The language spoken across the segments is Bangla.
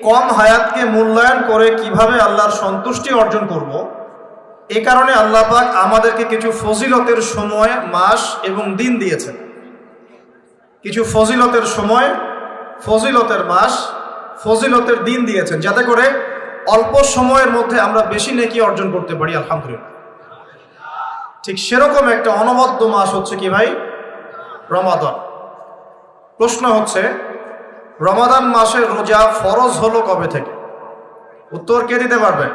কম হায়াতকে মূল্যায়ন করে কীভাবে আল্লাহর সন্তুষ্টি অর্জন করব? এ কারণে আল্লাহ পাক আমাদেরকে কিছু ফজিলতের সময়, মাস এবং দিন দিয়েছেন। কিছু ফজিলতের সময়, ফজিলতের মাস, ফজিলতের দিন দিয়েছেন, যাতে করে অল্প সময়ের মধ্যে আমরা বেশি নেকি অর্জন করতে পারি, আলহামদুলিল্লাহ। ঠিক সেরকম একটা অনবদ্য মাস হচ্ছে কি ভাই? রমাদন। প্রশ্ন হচ্ছে রমাদান মাসের রোজা ফরজ হলো কবে থেকে? উত্তর কে দিতে পারবে?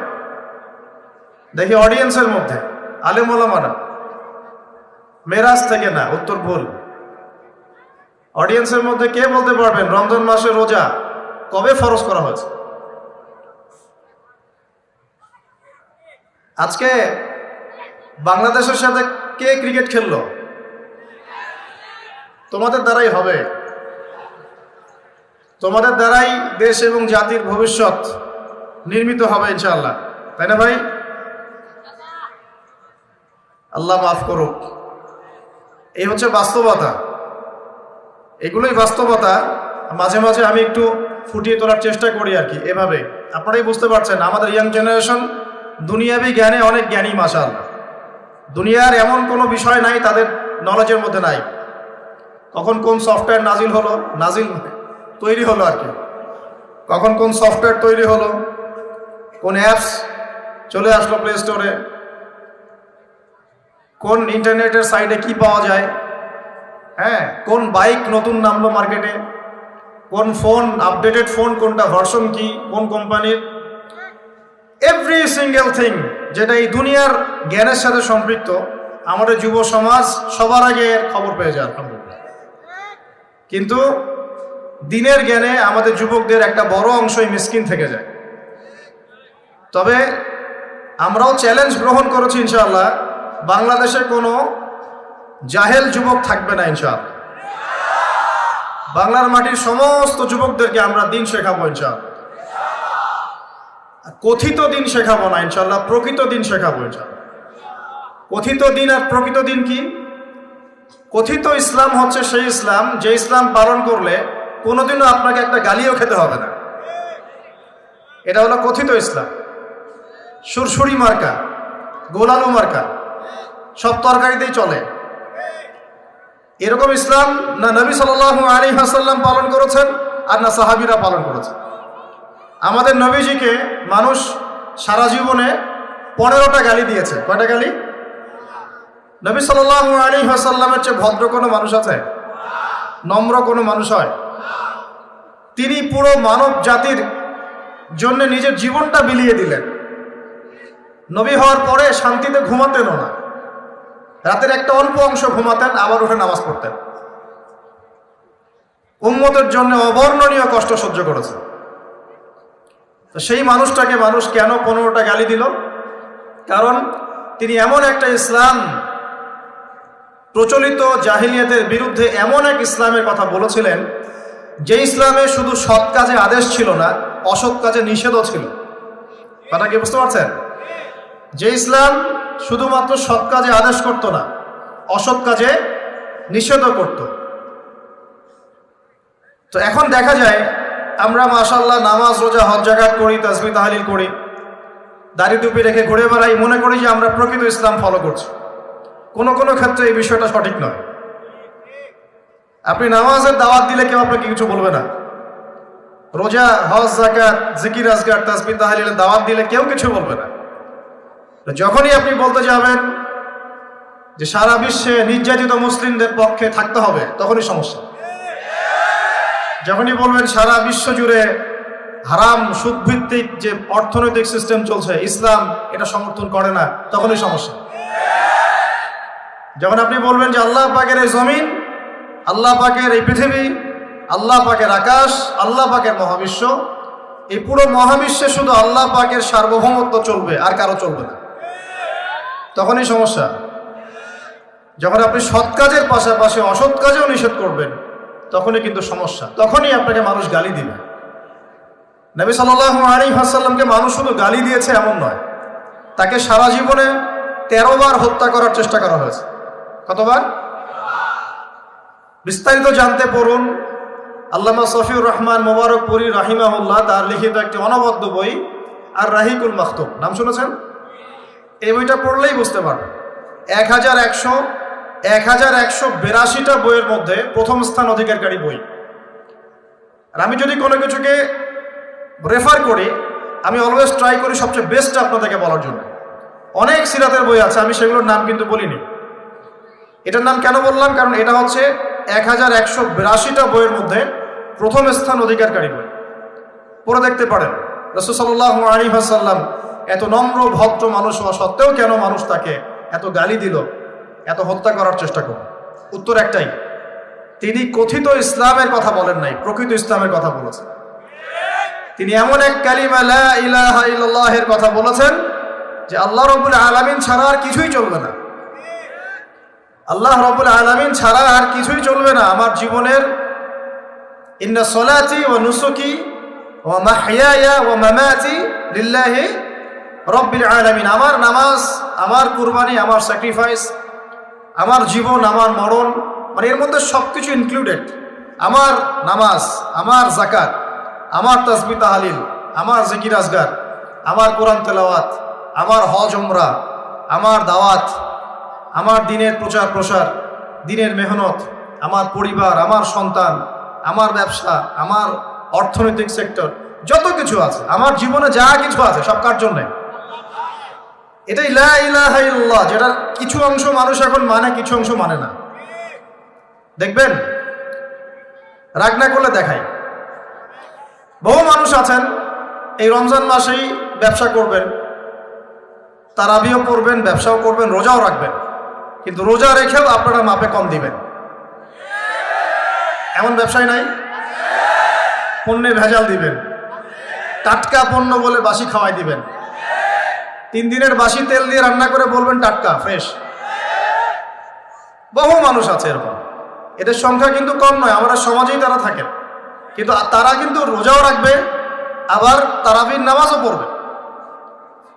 দেখি অডিয়েন্সের মধ্যে আলেমোলামারা মেরাজ থেকে না, উত্তর ভুল। অডিয়েন্সের মধ্যে কে বলতে পারবেন, রমজান মাসের রোজা কবে ফরজ করা হয়েছে? আজকে বাংলাদেশের সাথে কে ক্রিকেট খেললো? তোমাদের দ্বারাই হবে। তোমাদের দ্বারাই দেশ এবং জাতির ভবিষ্যৎ নির্মিত হবে ইনশাআল্লাহ। তাই না ভাই? আল্লাহ মাফ করুক। এই হচ্ছে বাস্তবতা। এগুলোই বাস্তবতা। মাঝে মাঝে আমি একটু ফুটিয়ে তোলার চেষ্টা করি আর কি, এভাবে। আপনারাই বুঝতে পারছেন, আমাদের ইয়াং জেনারেশন দুনিয়াবি জ্ঞানে অনেক জ্ঞানী মাসাল দুনিয়ার এমন কোনো বিষয় নাই, তাদের নলেজের মধ্যে নাই। কখন কোন সফটওয়্যার নাজিল হলো? নাজিল তৈরি হলো আর কি। কখন কোন সফটওয়্যার তৈরি হলো, কোন অ্যাপস চলে আসলো প্লে স্টোরে কোন ইন্টারনেটের সাইডে কি পাওয়া যায় হ্যাঁ কোন বাইক নতুন নামলো মার্কেটে কোন ফোন আপডেটেড ফোন কোনটা ভার্সন কি, কোন কোম্পানির এভরি সিঙ্গেল থিং যেটা এই দুনিয়ার জ্ঞানের সাথে সম্পৃক্ত, আমাদের যুব সমাজ সবার আগে খবর পেয়ে যায় কিন্তু দিনের জ্ঞানে আমাদের যুবকদের একটা বড় অংশই মিসকিন থেকে যায়। তবে আমরাও চ্যালেঞ্জ গ্রহণ করেছি ইনশাআল্লাহ, বাংলাদেশে কোনো জাহেল যুবক থাকবে না ইনশাআল্লাহ। বাংলার মাটির সমস্ত যুবকদেরকে আমরা দিন শেখাবো ইনশাআল্লাহ। কথিত দিন শেখাবো না ইনশাআল্লাহ, প্রকৃত দিন শেখাবো ইনশাআল্লাহ। কথিত দিন আর প্রকৃত দিন কি? কথিত ইসলাম হচ্ছে সেই ইসলাম, যে ইসলাম পালন করলে কোনোদিনও আপনাকে একটা গালিও খেতে হবে না। এটা হলো কথিত ইসলাম। সুরসুরি মার্কা, গোলালু মার্কা, সব তরকারিতেই চলে। এরকম ইসলাম না নবী সাল আলী হাসাল্লাম পালন করেছেন আর না সাহাবিরা পালন করেছেন। আমাদের নবীজিকে মানুষ সারা জীবনে পনেরোটা গালি দিয়েছে। কয়টা গালি? নবী সাল আলী হাসাল্লামের চেয়ে ভদ্র কোনো মানুষ আছে? নম্র কোনো মানুষ হয়? তিনি পুরো মানব জাতির জন্য নিজের জীবনটা বিলিয়ে দিলেন। নবী হওয়ার পরে শান্তিতে ঘুমাতেনও না। রাতের একটা অল্প অংশ ঘুমাতেন, আবার উঠে নামাজ পড়তেন। উম্মতের জন্য অবর্ণনীয় কষ্ট সহ্য করেছে। তো সেই মানুষটাকে মানুষ কেন পনেরোটা গালি দিল? কারণ তিনি এমন একটা ইসলাম, প্রচলিত জাহিলিয়াতের বিরুদ্ধে এমন এক ইসলামের কথা বলেছিলেন যে ইসলামে শুধু সৎ কাজে আদেশ ছিল না, অসৎ কাজে নিষেধও ছিল। কথা কি বুঝতে পারছেন? যে ইসলাম শুধুমাত্র সৎ কাজে আদেশ করত না, অসৎ কাজে নিষেধও করত। তো এখন দেখা যায়, আমরা মাশাল্লাহ নামাজ, রোজা, হজ জাগাত করি তাজমি তাহালিল করি, দাড়ি টুপি রেখে ঘুরে বেড়াই, মনে করি যে আমরা প্রকৃত ইসলাম ফলো করছি। কোনো কোনো ক্ষেত্রে এই বিষয়টা সঠিক নয়। আপনি নামাজের দাওয়াত দিলে কেউ আপনাকে কিছু বলবে না। রোজা, হজ জাকাত জিকির আজগার তাজমি তাহালিলের দাওয়াত দিলে কেউ কিছু বলবে না। যখনই আপনি বলতে যাবেন যে সারা বিশ্বে নির্যাতিত মুসলিমদের পক্ষে থাকতে হবে, তখনই সমস্যা। যখনই বলবেন সারা বিশ্ব জুড়ে হারাম, সুদভিত্তিক যে অর্থনৈতিক সিস্টেম চলছে, ইসলাম এটা সমর্থন করে না, তখনই সমস্যা। যখন আপনি বলবেন যে আল্লাহ পাকের এই জমিন আল্লাহ পাকের এই পৃথিবী, আল্লাহ পাকের আকাশ, আল্লাহ পাকের মহাবিশ্ব, এই পুরো মহাবিশ্বে শুধু আল্লাহ পাকের সার্বভৌমত্ব চলবে, আর কারও চলবে না। তখনই সমস্যা, যখন আপনি সৎ কাজের পাশাপাশি অসৎ কাজেও নিষেধ করবেন, তখনই কিন্তু সমস্যা, তখনই আপনাকে মানুষ গালি দিবে। নবী সাল্লাহ আলী হাসাল্লামকে মানুষ শুধু গালি দিয়েছে এমন নয়, তাকে সারা জীবনে তেরো বার হত্যা করার চেষ্টা করা হয়েছে। কতবার? বিস্তারিত জানতে পড়ুন আল্লামা সফিউর রহমান মোবারক পুরী রাহিমাহুল্লাহ, তার লিখিত একটি অনবদ্য বই, আর রাহিকুল মাহতুম নাম শুনেছেন? এই বইটা পড়লেই বুঝতে পারবেন। এক হাজার একশো এক হাজার একশো বিরাশিটা বইয়ের মধ্যে প্রথম স্থান অধিকারকারী বই। আর আমি যদি কোনো কিছুকে রেফার করি, আমি অলওয়েজ ট্রাই করি সবচেয়ে বেস্ট আপনাদেরকে বলার জন্য। অনেক সিরাতের বই আছে, আমি সেগুলোর নাম কিন্তু বলিনি। এটার নাম কেন বললাম? কারণ এটা হচ্ছে এক হাজার একশো বিরাশিটা বইয়ের মধ্যে প্রথম স্থান অধিকারকারী বই। পড়ে দেখতে পারেন রসুসাল্লাহ আলী হাসাল্লাম এত নম্র ভদ্র মানুষ হওয়া সত্ত্বেও কেন মানুষ তাকে এত গালি দিল, এত হত্যা করার চেষ্টা করল? উত্তর একটাই, তিনি কথিত ইসলামের কথা বলেন নাই, প্রকৃত ইসলামের কথা বলেছেন। তিনি এমন এক কালিমা ইলাহা ইল্লাল্লাহের কথা বলেছেন যে আল্লাহ রবুল আলামিন ছাড়া আর কিছুই চলবে না। আল্লাহ রবুল আলামিন ছাড়া আর কিছুই চলবে না। আমার জীবনের ইন্না সলাতি ও নুসুকি ও মাহিয়া ও মামাতি লিল্লাহি রব্বিল আলামিন। আমার নামাজ, আমার কুরবানি, আমার স্যাক্রিফাইস আমার জীবন, আমার মরণ মানে এর মধ্যে সব কিছু ইনক্লুডেড আমার নামাজ, আমার জাকাত আমার তসবি তাহালিল, আমার জিকির আজগার, আমার কোরআন তেলাওয়াত, আমার হজ উমরা, আমার দাওয়াত আমার দিনের প্রচার প্রসার, দিনের মেহনত, আমার পরিবার, আমার সন্তান, আমার ব্যবসা, আমার অর্থনৈতিক সেক্টর, যত কিছু আছে, আমার জীবনে যা কিছু আছে, সব কার জন্যে? এটাই লা ইলাহা ইল্লাল্লাহ, যেটার কিছু অংশ মানুষ এখন মানে কিছু অংশ মানে না। দেখবেন? রাগ না করলে দেখাই। বহু মানুষ আছেন, এই রমজান মাসেই ব্যবসা করবেন, তারাবিও করবেন ব্যবসাও করবেন, রোজাও রাখবেন। কিন্তু রোজা রেখেও আপনারা মাপে কম দিবেন। এমন ব্যবসায় নাই? পণ্যে ভেজাল দিবেন। টাটকা পণ্য বলে বাসি খাওয়াই দিবেন। তিন দিনের বাসি তেল দিয়ে রান্না করে বলবেন টাটকা, ফ্রেশ। বহু মানুষ আছে এরকম। এদের সংখ্যা কিন্তু কম নয়, আমাদের সমাজেই তারা থাকে। কিন্তু তারা কিন্তু রোজাও রাখবে, আবার তারাবির নামাজও পড়বে।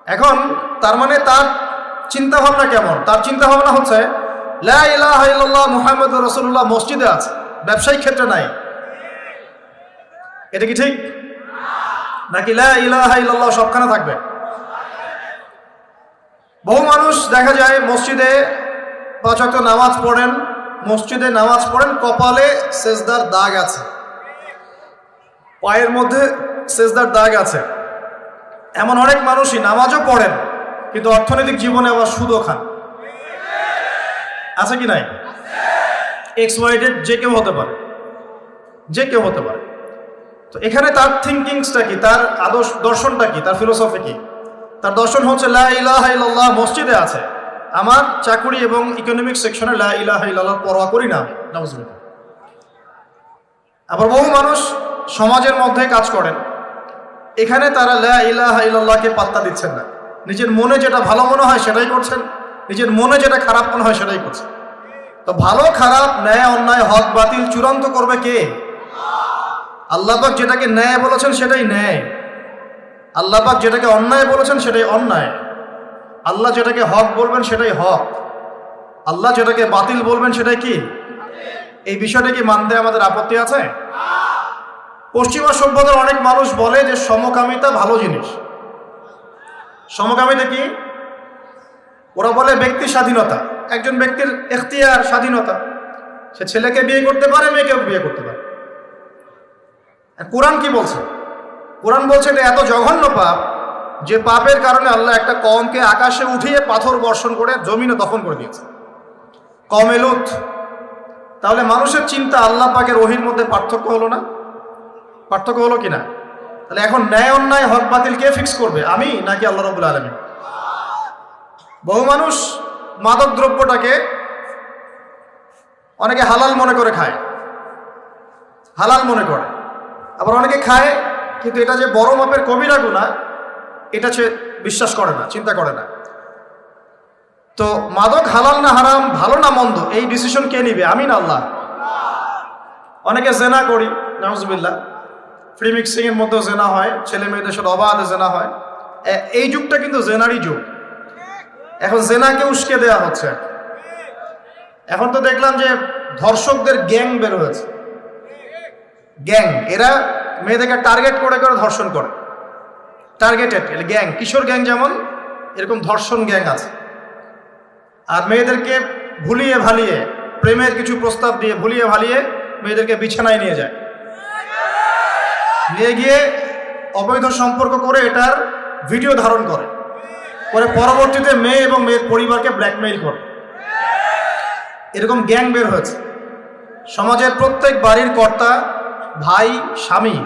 এখন তার মানে তার চিন্তা ভাবনা কেমন? তার চিন্তা ভাবনা হচ্ছে মুহাম্মদ রসুল্লাহ মসজিদে আছে, ব্যবসায়িক ক্ষেত্রে নাই। এটা কি ঠিক? নাকি লা ইলাহা ইল্লাল্লাহ সবখানে থাকবে? বহু মানুষ দেখা যায় মসজিদে পাঁচ ওয়াক্ত নামাজ পড়েন, মসজিদে নামাজ পড়েন, কপালে সেজদার দাগ আছে। পায়ের মধ্যে সেজদার দাগ আছে। এমন অনেক মানুষই নামাজও পড়েন কিন্তু অর্থনৈতিক জীবনে আবার সুদও খান। আছে কি নাই? এক্স যে কেউ হতে পারে। যে কেউ হতে পারে। তো এখানে তার থিঙ্কিংসটা কি? তার আদর্শ দর্শনটা কি? তার ফিলোসফি কি? তার দর্শন হচ্ছে, লা ইলাহা ইল্লাল্লাহ মসজিদে আছে। আমার চাকুরি এবং ইকোনমিক সেকশনে লা ইলাহা পরোয়া করি না আমি। আবার বহু মানুষ সমাজের মধ্যে কাজ করেন। এখানে তারা লা ইলাহা পাত্তা দিচ্ছেন না। নিজের মনে যেটা ভালো মনে হয় সেটাই করছেন, নিজের মনে যেটা খারাপ মনে হয় সেটাই করছেন। তো ভালো, খারাপ, ন্যায়, অন্যায়, হক, বাতিল চূড়ান্ত করবে কে? আল্লাপাক যেটাকে ন্যায় বলেছেন সেটাই ন্যায়। আল্লাপাক যেটাকে অন্যায় বলেছেন সেটাই অন্যায়। আল্লাহ যেটাকে হক বলবেন সেটাই হক। আল্লাহ যেটাকে বাতিল বলবেন সেটাই কি? এই বিষয়টা কি মানতে আমাদের আপত্তি আছে? পশ্চিমা সভ্যতার অনেক মানুষ বলে যে সমকামিতা ভালো জিনিস। সমকামিতা কি ওরা বলে ব্যক্তি স্বাধীনতা। একজন ব্যক্তির এখতিয়ার স্বাধীনতা। সে ছেলেকে বিয়ে করতে পারে, মেয়েকেও বিয়ে করতে পারে। কোরআন কি বলছে? কোরআন বলছে এটা এত জঘন্য পাপ যে পাপের কারণে আল্লাহ একটা কমকে আকাশে উঠিয়ে পাথর বর্ষণ করে জমিনে দফন করে দিয়েছে। কম এলুত তাহলে মানুষের চিন্তা আল্লাহ পাকের ওহির মধ্যে পার্থক্য হলো না? পার্থক্য হলো কি না? তাহলে এখন ন্যায় অন্যায় হক বাতিল কে ফিক্স করবে? আমি নাকি আল্লাহ রবুল আলমী বহু মানুষ মাদক দ্রব্যটাকে অনেকে হালাল মনে করে খায়, হালাল মনে করে। আবার অনেকে খায়, কিন্তু এটা যে বড় মাপের কবিরা গুণা এটা সে বিশ্বাস করে না, চিন্তা করে না। তো মাদক হালাল না হারাম, ভালো না মন্দ, এই ডিসিশন কে নিবে? আমি না আল্লাহ? অনেকে জেনা করি নাহজবিল্লা ফ্রি মিক্সিং এর মধ্যেও জেনা হয়, ছেলে মেয়েদের সাথে অবাধে জেনা হয়। এই যুগটা কিন্তু জেনারই যুগ। এখন জেনাকে উস্কে দেওয়া হচ্ছে। এখন তো দেখলাম যে ধর্ষকদের গ্যাং বের হয়েছে। গ্যাং, এরা মেয়েদেরকে টার্গেট করে করে ধর্ষণ করে। টার্গেটেড গ্যাং, কিশোর গ্যাং যেমন, এরকম ধর্ষণ গ্যাং আছে। আর মেয়েদেরকে ভুলিয়ে ভালিয়ে, প্রেমের কিছু প্রস্তাব দিয়ে ভুলিয়ে ভালিয়ে মেয়েদেরকে বিছানায় নিয়ে যায়। নিয়ে গিয়ে অবৈধ সম্পর্ক করে এটার ভিডিও ধারণ করে। পরে পরবর্তীতে মেয়ে এবং মেয়ের পরিবারকে ব্ল্যাকমেইল করে। এরকম গ্যাং বের হয়েছে। সমাজের প্রত্যেক বাড়ির কর্তা, ভাই, স্বামী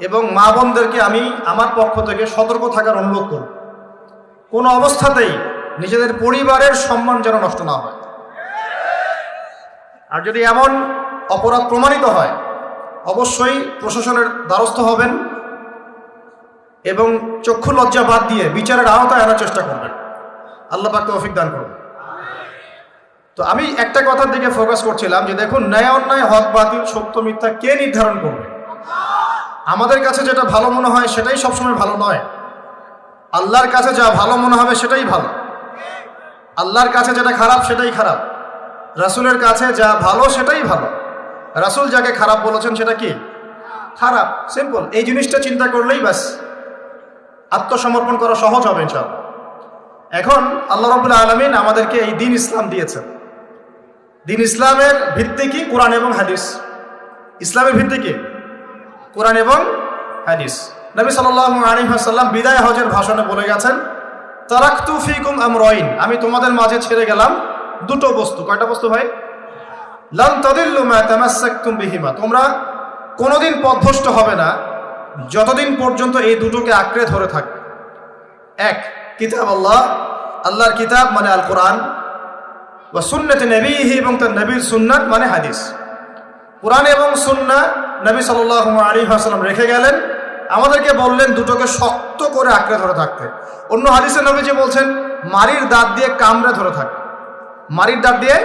এবং মা বোনদেরকে আমি আমার পক্ষ থেকে সতর্ক থাকার অনুরোধ করব। কোনো অবস্থাতেই নিজেদের পরিবারের সম্মান যেন নষ্ট না হয়। আর যদি এমন অপরাধ প্রমাণিত হয় অবশ্যই প্রশাসনের দ্বারস্থ হবেন এবং চক্ষু লজ্জা বাদ দিয়ে বিচারের আওতায় আনার চেষ্টা করবেন। আল্লাহ পাক তৌফিক দান করবেন তো আমি একটা কথার দিকে ফোকাস করছিলাম যে দেখুন, ন্যায় অন্যায়, হক বাতিল, সত্য মিথ্যা কে নির্ধারণ করবে? আমাদের কাছে যেটা ভালো মনে হয় সেটাই সবসময় ভালো নয়। আল্লাহর কাছে যা ভালো মনে হবে সেটাই ভালো। আল্লাহর কাছে যেটা খারাপ সেটাই খারাপ। রাসূলের কাছে যা ভালো সেটাই ভালো। রাসূল যাকে খারাপ বলেছেন সেটা কি? খারাপ সিম্পল এই জিনিসটা চিন্তা করলেই ব্যাস। আত্মসমর্পণ করা সহজ হবে সব এখন আল্লাহ রবুল্লা আলমিন আমাদেরকে এই দিন ইসলাম দিয়েছেন। দিন ইসলামের ভিত্তি কি? কোরআন এবং হাদিস। ইসলামের ভিত্তি কি? কোরআন এবং হাদিস। নবী সাল্লাহ আলী সাল্লাম বিদায় হজের ভাষণে বলে গেছেন, তারাক্তু ফিকুম আমরইন। আমি তোমাদের মাঝে ছেড়ে গেলাম দুটো বস্তু। কয়টা বস্তু ভাই? তোমরা কোনোদিন পথভ্রষ্ট হবে না, যতদিন পর্যন্ত এই দুটোকে আঁকড়ে ধরে থাকবে। এক, কিতাব আল্লাহ। আল্লাহর কিতাব মানে আল কোরআন বা সুন্নতে নবীহি এবং তার নবীর সুন্নাত মানে হাদিস। কোরআন এবং সুন্না নবী সাল আলী হাসালাম রেখে গেলেন। আমাদেরকে বললেন দুটোকে শক্ত করে আঁকড়ে ধরে থাকতে। অন্য হাদিসের নবী যে বলছেন, মারির দাঁত দিয়ে কামড়ে ধরে থাকবে মারির দাঁত দিয়ে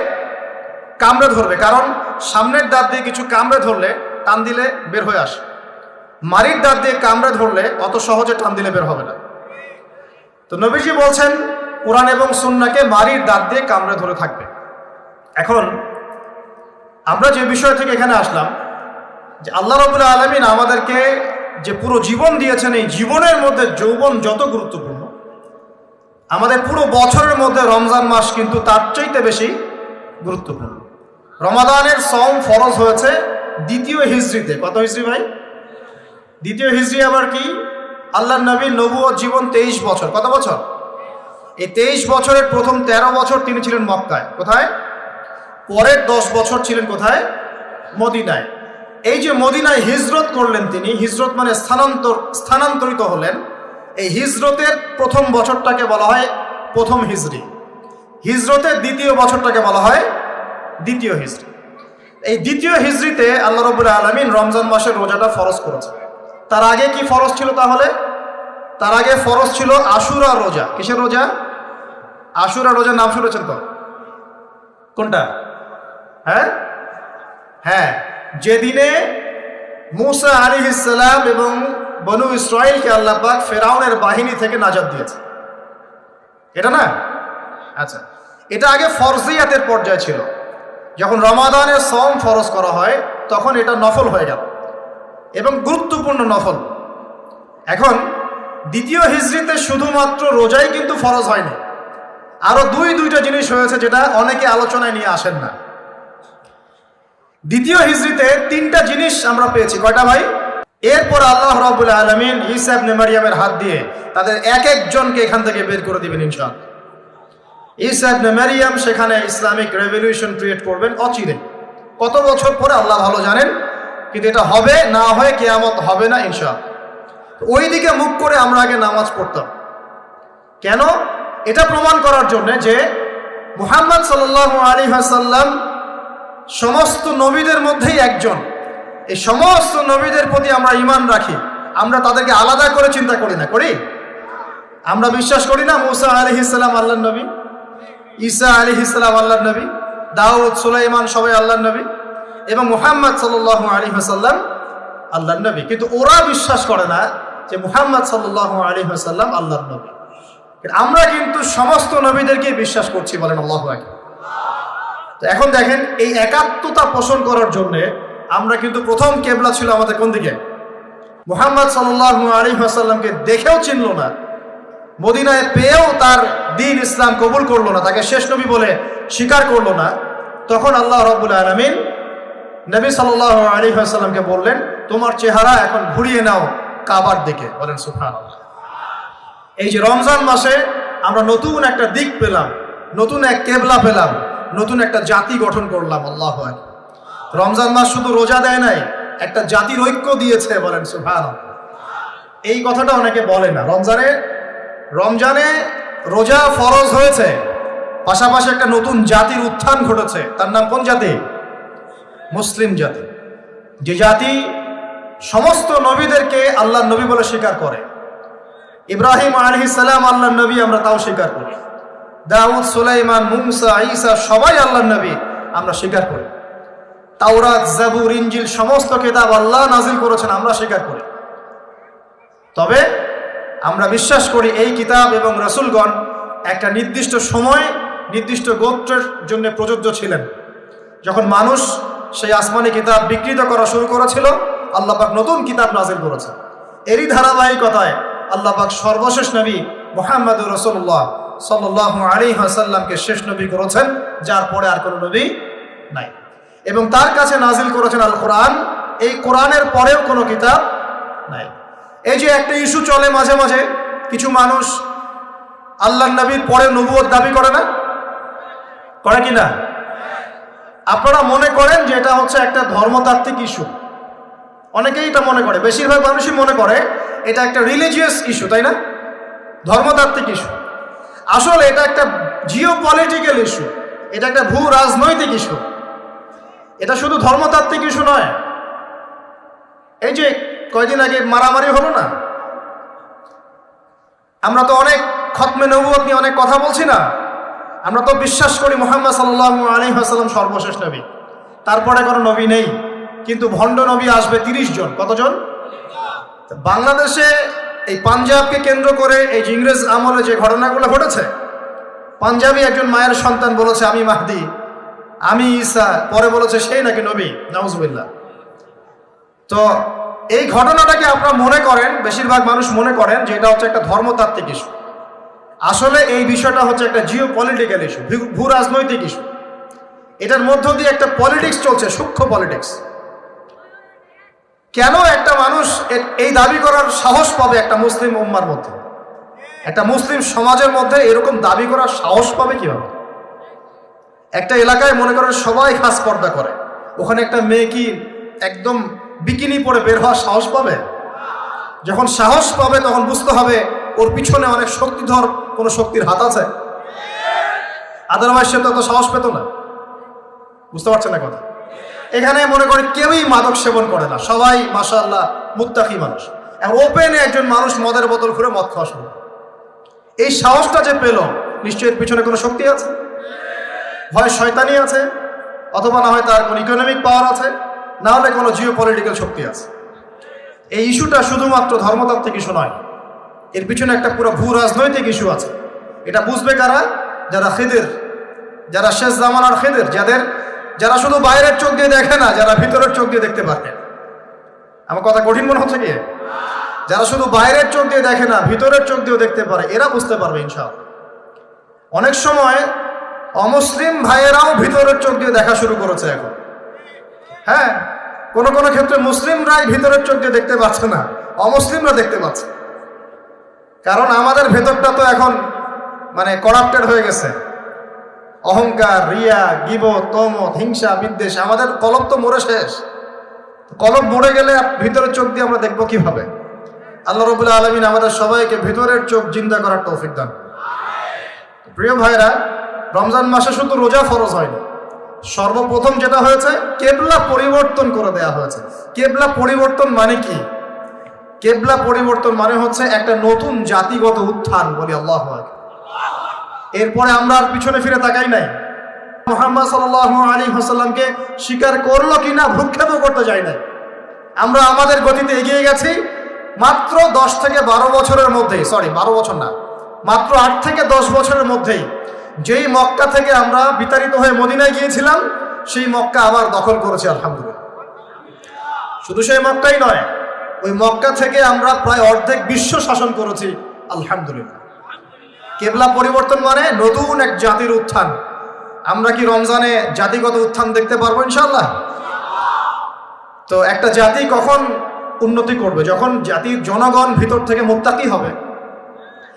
কামড়ে ধরবে, কারণ সামনের দাঁত দিয়ে কিছু কামড়ে ধরলে টান দিলে বের হয়ে আসে। মারির দাঁত দিয়ে কামড়ে ধরলে অত সহজে টান দিলে বের হবে না। তো নবীজি বলছেন, কোরআন এবং সুন্নাকে মারির দাঁত দিয়ে কামড়ে ধরে থাকবে। এখন আমরা যে বিষয় থেকে এখানে আসলাম, যে আল্লাহ রবুল্লা আলমিন আমাদেরকে যে পুরো জীবন দিয়েছেন, এই জীবনের মধ্যে যৌবন যত গুরুত্বপূর্ণ, আমাদের পুরো বছরের মধ্যে রমজান মাস কিন্তু তার চাইতে বেশি গুরুত্বপূর্ণ। রমাদানের সম ফরজ হয়েছে দ্বিতীয় হিজড়িতে। কত হিজড়ি ভাই? দ্বিতীয় হিজড়ি আবার কি? আল্লাহ নবীর নবু জীবন তেইশ বছর। কত বছর? এই তেইশ বছরের প্রথম ১৩ বছর তিনি ছিলেন মক্কায়। কোথায়? পরের দশ বছর ছিলেন কোথায়? মদিনায়। এই যে মদিনায় হিজরত করলেন তিনি, হিজরত মানে স্থানান্তর স্থানান্তরিত হলেন, এই হিজরতের প্রথম বছরটাকে বলা হয় প্রথম হিজড়ি। হিজরতের দ্বিতীয় বছরটাকে বলা হয় দ্বিতীয় হিজড়ি এই দ্বিতীয় হিজড়িতে আল্লাহ রবুল্লা আলমিন রমজান মাসের রোজাটা ফরজ করেছে তার আগে কি ফরজ ছিল তাহলে? তার আগে ফরজ ছিল আশুরা রোজা। কিসের রোজা? আশুরা রোজার নাম শুনেছেন তো? কোনটা? হ্যাঁ? হ্যাঁ। যেদিনে মুসা আলী ইসলাম এবং বনু ইসরায়েলকে আল্লাহ পাক ফেরাউনের বাহিনী থেকে নাজাদ দিয়েছে। এটা না? আচ্ছা। এটা আগে ফরজিয়াতের পর্যায়ে ছিল। যখন রমাদানের সম ফরজ করা হয়, তখন এটা নফল হয়ে গেল এবং গুরুত্বপূর্ণ নফল। এখন দ্বিতীয় হিজড়িতে শুধুমাত্র রোজাই কিন্তু ফরজ হয়নি। আরও দুই, দুইটা জিনিস হয়েছে যেটা অনেকে আলোচনায় নিয়ে আসেন না। দ্বিতীয় হিজড়িতে তিনটা জিনিস আমরা পেয়েছি। কয়টা ভাই? এরপর আল্লাহ রবুল আলমিন ইসাব নেমারিয়ামের হাত দিয়ে তাদের এক একজনকে এখান থেকে বের করে দিবেন ইনশাল ইসাব নেমারিয়াম সেখানে ইসলামিক রেভলিউশন ক্রিয়েট করবেন অচিরে। কত বছর পরে আল্লাহ ভালো জানেন কিন্তু এটা হবে না হয় কেয়ামত হবে না ইনশাল ওই দিকে মুখ করে আমরা আগে নামাজ পড়তাম। কেন? এটা প্রমাণ করার জন্য যে মুহাম্মদ সাল আলী হাসাল্লাম সমস্ত নবীদের মধ্যেই একজন। এই সমস্ত নবীদের প্রতি আমরা ইমান রাখি। আমরা তাদেরকে আলাদা করে চিন্তা করি না, করি? আমরা বিশ্বাস করি না মুসা আলি ইসলাম আল্লাহ নবী। ঈসা আলী ইসলাম আল্লাহ নবী, দাউদ, সুলাইমান সবাই আল্লাহ নবী এবং মুহাম্মদ সাল আলী হাসাল্লাম আল্লাহ নবী। কিন্তু ওরা বিশ্বাস করে না যে মুহাম্মদ সাল্লাহ আলী হাসাল্লাম আল্লাহর নবী। আমরা কিন্তু সমস্ত নবীদেরকে বিশ্বাস করছি বলেন আল্লাহ তো এখন দেখেন এই একাত্মতা পোষণ করার জন্যে আমরা কিন্তু প্রথম কেবলা ছিল আমাদের কোন দিকে? মোহাম্মদ সাল্লাহ আলী আসাল্লামকে দেখেও চিনল না। মদিনায় পেয়েও তার দিন ইসলাম কবুল করল না, তাকে শেষ নবী বলে স্বীকার করল না, তখন আল্লাহ রবুল আলমিন নবী সাল্লাহ আলী আসাল্লামকে বললেন, তোমার চেহারা এখন ঘুরিয়ে নাও কাবার দিকে। বলেন সুফান এই যে রমজান মাসে আমরা নতুন একটা দিক পেলাম, নতুন এক কেবলা পেলাম, নতুন একটা জাতি গঠন করলাম, আল্লাহ রমজান মাস শুধু রোজা দেয় নাই, একটা জাতির ঐক্য দিয়েছে, বলেন সুফান এই কথাটা অনেকে বলে না। রমজানে রমজানে রোজা ফরজ হয়েছে, পাশাপাশি একটা নতুন জাতির উত্থান ঘটেছে। তার নাম কোন জাতি? মুসলিম জাতি। যে জাতি সমস্ত নবীদেরকে আল্লাহ নবী বলে স্বীকার করে। ইব্রাহিম আলহি সালাম আল্লাহ নবী, আমরা তাও স্বীকার করি। দাউদ, সুলাইমান মুমসা ঈসা সবাই আল্লাহ নবী, আমরা স্বীকার করি। তাওরাত, জাবুর ইঞ্জিল সমস্ত কেতাব আল্লাহ নাজিল করেছেন, আমরা স্বীকার করি। তবে আমরা বিশ্বাস করি এই কিতাব এবং রসুলগণ একটা নির্দিষ্ট সময়, নির্দিষ্ট গোত্রের জন্য প্রযোজ্য ছিলেন। যখন মানুষ সেই আসমানি কিতাব বিকৃত করা শুরু করেছিল আল্লাপাক নতুন কিতাব নাজিল করেছে এরই ধারাবাহিকতায় আল্লাপাক সর্বশেষ নবী মোহাম্মদ রসুল্লাহ সাল্লাহ আলী হাসাল্লামকে শেষ নবী করেছেন, যার পরে আর কোনো নবী নাই। এবং তার কাছে নাজিল করেছেন আল কোরআন এই কোরআনের পরেও কোনো কিতাব নাই। এই যে একটা ইস্যু চলে মাঝে মাঝে, কিছু মানুষ আল্লাহ নবীর পরে নবুয়ত দাবি করে না? করে কি না? আপনারা মনে করেন যে এটা হচ্ছে একটা ধর্মতাত্ত্বিক ইস্যু? অনেকেই এটা মনে করে, বেশিরভাগ মানুষই মনে করে এটা একটা রিলিজিয়াস ইস্যু তাই না? ধর্মতাত্ত্বিক ইস্যু। আসলে এটা একটা জিও পলিটিক্যাল ইস্যু এটা একটা ভূ রাজনৈতিক ইস্যু। এটা শুধু ধর্মতাত্ত্বিক ইস্যু নয়। এই যে কয়দিন আগে মারামারি হলো না? আমরা তো অনেক খতমে নবুয়ত নিয়ে অনেক কথা বলছি না। আমরা তো বিশ্বাস করি মোহাম্মদ সাল্লাহ আলী হাসালাম সর্বশেষ নবী। তারপরে কোনো নবী নেই। কিন্তু ভণ্ড নবী আসবে তিরিশ জন। কতজন? বাংলাদেশে এই পাঞ্জাবকে কেন্দ্র করে এই ইংরেজ আমলে যে ঘটনাগুলো ঘটেছে, পাঞ্জাবি একজন মায়ের সন্তান বলেছে, আমি মাহদি, আমি ঈসা। পরে বলেছে, সেই নাকি নবী। নওয়াজবিল্লা তো এই ঘটনাটাকে আপনারা মনে করেন, বেশিরভাগ মানুষ মনে করেন যে এটা হচ্ছে একটা ধর্মতাত্ত্বিক ইস্যু আসলে এই বিষয়টা হচ্ছে একটা জিও পলিটিক্যাল ইস্যু ভূ রাজনৈতিক ইস্যু এটার মধ্য দিয়ে একটা পলিটিক্স চলছে, সূক্ষ্ম পলিটিক্স কেন একটা মানুষ এই দাবি করার সাহস পাবে একটা মুসলিম উম্মার মধ্যে? একটা মুসলিম সমাজের মধ্যে এরকম দাবি করার সাহস পাবে কীভাবে? একটা এলাকায় মনে করেন সবাই খাস পর্দা করে। ওখানে একটা মেয়ে কি একদম বিকিনি পরে বের হওয়ার সাহস পাবে? যখন সাহস পাবে, তখন বুঝতে হবে ওর পিছনে অনেক শক্তিধর কোনো শক্তির হাত আছে। আদারওয়াইজ সে তো সাহস পেত না। বুঝতে পারছেন না কথা? এখানে মনে করি কেউই মাদক সেবন করে না। সবাই মাসাল্লাহ মুত্তাকি মানুষ। এখন ওপেনে একজন মানুষ মদের বোতল ঘুরে মদ খাওয়া শুরু এই সাহসটা যে পেল, নিশ্চয়ই এর পিছনে কোনো শক্তি আছে? হয় শয়তানি আছে? অথবা না হয় তার কোনো ইকোনমিক পাওয়ার আছে? না হলে কোনো জিও পলিটিক্যাল শক্তি আছে। এই ইস্যুটা শুধুমাত্র ধর্মতাত্ত্বিক ইস্যু নয়, এর পিছনে একটা পুরো ভূ রাজনৈতিক ইস্যু আছে। এটা বুঝবে কারা? যারা খেদের, যারা শেষ জামানার খেদের, যাদের, যারা শুধু বাইরের চোখ দিয়ে দেখে না, যারা ভিতরের চোখ দিয়ে দেখতে পারে আমার কথা কঠিন মনে হচ্ছে কি? যারা শুধু বাইরের চোখ দিয়ে দেখে না, ভিতরের চোখ দিয়েও দেখতে পারে, এরা বুঝতে পারবে ইনশাআল্লাহ। অনেক সময় অমুসলিম ভাইয়েরাও ভিতরের চোখ দিয়ে দেখা শুরু করেছে এখন। হ্যাঁ কোনো কোনো ক্ষেত্রে মুসলিমরাই ভিতরের চোখ দিয়ে দেখতে পাচ্ছে না, অমুসলিমরা দেখতে পাচ্ছে। কারণ আমাদের ভেতরটা তো এখন মানে করাপ্টেড হয়ে গেছে। অহংকার, রিয়া গিব তম হিংসা, বিদ্বেষ, আমাদের কলব তো মরে শেষ। কলব মরে গেলে ভিতরের চোখ দিয়ে আমরা দেখব কীভাবে? আল্লাহ রবুল্লা আলমিন আমাদের সবাইকে ভিতরের চোখ জিন্দা করার তৌফিক দান। প্রিয় ভাইরা, রমজান মাসে শুধু রোজা ফরজ হয়নি। সর্বপ্রথম যেটা হয়েছে, কেবলা পরিবর্তন করে দেয়া হয়েছে। কেবলা পরিবর্তন মানে কি? কেবলা পরিবর্তন মানে হচ্ছে একটা নতুন জাতিগত উত্থান বলি আল্লাহ এরপরে আমরা আর পিছনে ফিরে তাকাই নাই। মোহাম্মদ সাল আলী হাসাল্লামকে স্বীকার করল কিনা, ভ্রুক্ষেপও করতে যাই নাই। আমরা আমাদের গতিতে এগিয়ে গেছি, মাত্র দশ থেকে বারো বছরের মধ্যেই সরি বারো বছর না, মাত্র আট থেকে দশ বছরের মধ্যেই যেই মক্কা থেকে আমরা বিতাড়িত হয়ে মদিনায় গিয়েছিলাম, সেই মক্কা আবার দখল করেছে, আলহামদুলিল্লাহ। শুধু সেই মক্কাই নয়, ওই মক্কা থেকে আমরা প্রায় অর্ধেক বিশ্ব শাসন করেছি, আলহামদুলিল্লাহ। কেবলা পরিবর্তন মানে নতুন এক জাতির উত্থান। আমরা কি রমজানে জাতিগত উত্থান দেখতে পারব ইনশাল্লাহ তো একটা জাতি কখন উন্নতি করবে? যখন জাতির জনগণ ভিতর থেকে মোত্তাকি হবে,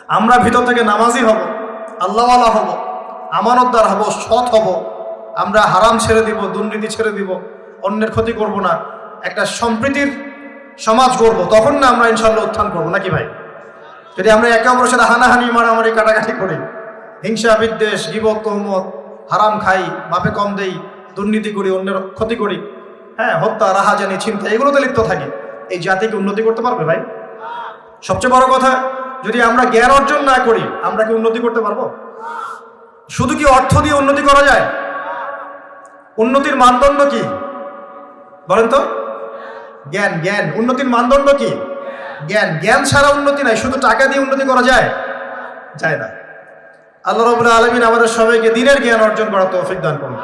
আমরা ভিতর থেকে নামাজি হব, আল্লাহওয়ালা হব আমানতদার হব, সৎ হব। আমরা হারাম ছেড়ে দিব, দুর্নীতি ছেড়ে দিব, অন্যের ক্ষতি করব না। একটা সম্প্রীতির সমাজ করব তখন না আমরা ইনশাল্লাহ উত্থান করব, নাকি ভাই? যদি আমরা একে অপরের সাথে হানাহানি, মারামারি, কাটাকাটি করি, হিংসা, বিদ্বেষ, গিবত, তহমত, হারাম খাই, বাপে কম দেই, দুর্নীতি করি, অন্যের ক্ষতি করি হ্যাঁ হত্যা, রাহাজানি চিন্তা এগুলোতে লিপ্ত থাকি, এই জাতিকে উন্নতি করতে পারবে ভাই? সবচেয়ে বড় কথা, যদি আমরা জ্ঞান অর্জন না করি, আমরা কি উন্নতি করতে পারব? শুধু কি অর্থ দিয়ে উন্নতি করা যায়? উন্নতির মানদণ্ড কি? বলেন তো। জ্ঞান জ্ঞান। উন্নতির মানদণ্ড কি? জ্ঞান। জ্ঞান ছাড়া উন্নতি নাই, শুধু টাকা দিয়ে উন্নতি করা যায়? যায় না। আল্লাহ রবুল্লাহ আলমিন আমাদের সবাইকে দিনের জ্ঞান অর্জন করার তৌফিক দান করুন।